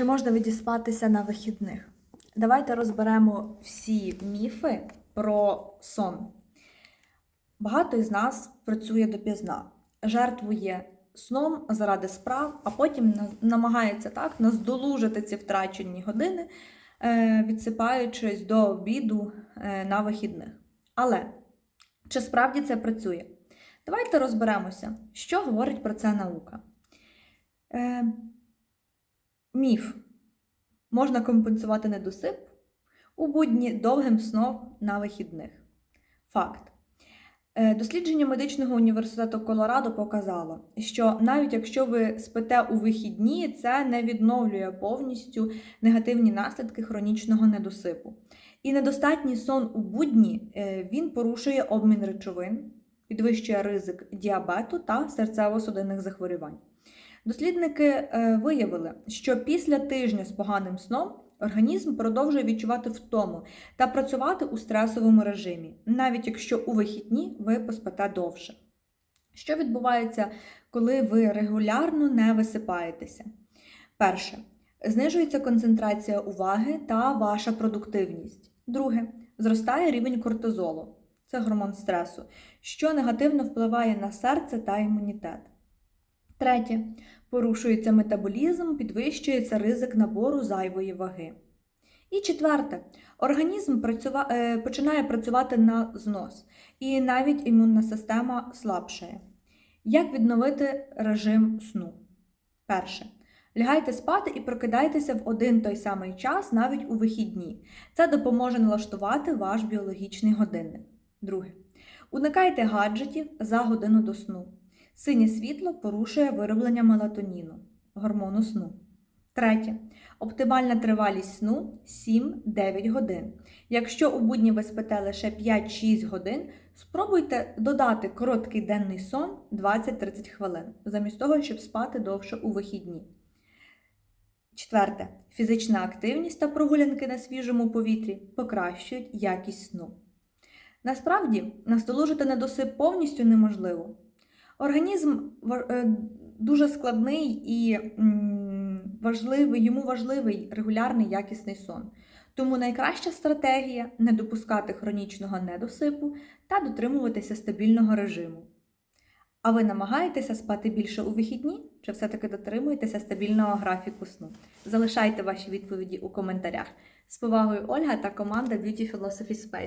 Чи можна відіспатися на вихідних? Давайте розберемо всі міфи про сон. Багато із нас працює допізна, жертвує сном заради справ, а потім намагається так наздолужити ці втрачені години, е, відсипаючись до обіду е, на вихідних. Але чи справді це працює? Давайте розберемося, що говорить про це наука. Міф. Можна компенсувати недосип у будні довгим сном на вихідних. Факт. Е, Дослідження медичного університету Колорадо показало, що навіть якщо ви спите у вихідні, це не відновлює повністю негативні наслідки хронічного недосипу. І недостатній сон у будні е, він порушує обмін речовин, підвищує ризик діабету та серцево-судинних захворювань. Дослідники е, виявили, що після тижня з поганим сном організм продовжує відчувати втому та працювати у стресовому режимі, навіть якщо у вихідні ви поспите довше. Що відбувається, коли ви регулярно не висипаєтеся? Перше. Знижується концентрація уваги та ваша продуктивність. Друге. Зростає рівень кортизолу, це гормон стресу, що негативно впливає на серце та імунітет. Третє. Порушується метаболізм, підвищується ризик набору зайвої ваги. І четверте, організм працюва... е, починає працювати на знос, і навіть імунна система слабшає. Як відновити режим сну? Перше. Лягайте спати і прокидайтеся в один той самий час, навіть у вихідні. Це допоможе налаштувати ваш біологічний годинник. Друге. Уникайте гаджетів за годину до сну. Синє світло порушує вироблення мелатоніну, гормону сну. Третє. Оптимальна тривалість сну 7-9 годин. Якщо у будні ви спите лише 5-6 годин, спробуйте додати короткий денний сон 20-30 хвилин, замість того, щоб спати довше у вихідні. Четверте. Фізична активність та прогулянки на свіжому повітрі покращують якість сну. Насправді, настолужити недосип повністю неможливо. Організм е, дуже складний і важливий, йому важливий регулярний якісний сон. Тому найкраща стратегія не допускати хронічного недосипу та дотримуватися стабільного режиму. А ви намагаєтеся спати більше у вихідні чи все-таки дотримуєтеся стабільного графіку сну? Залишайте ваші відповіді у коментарях. З повагою Ольга та команда Beauty Philosophy Space.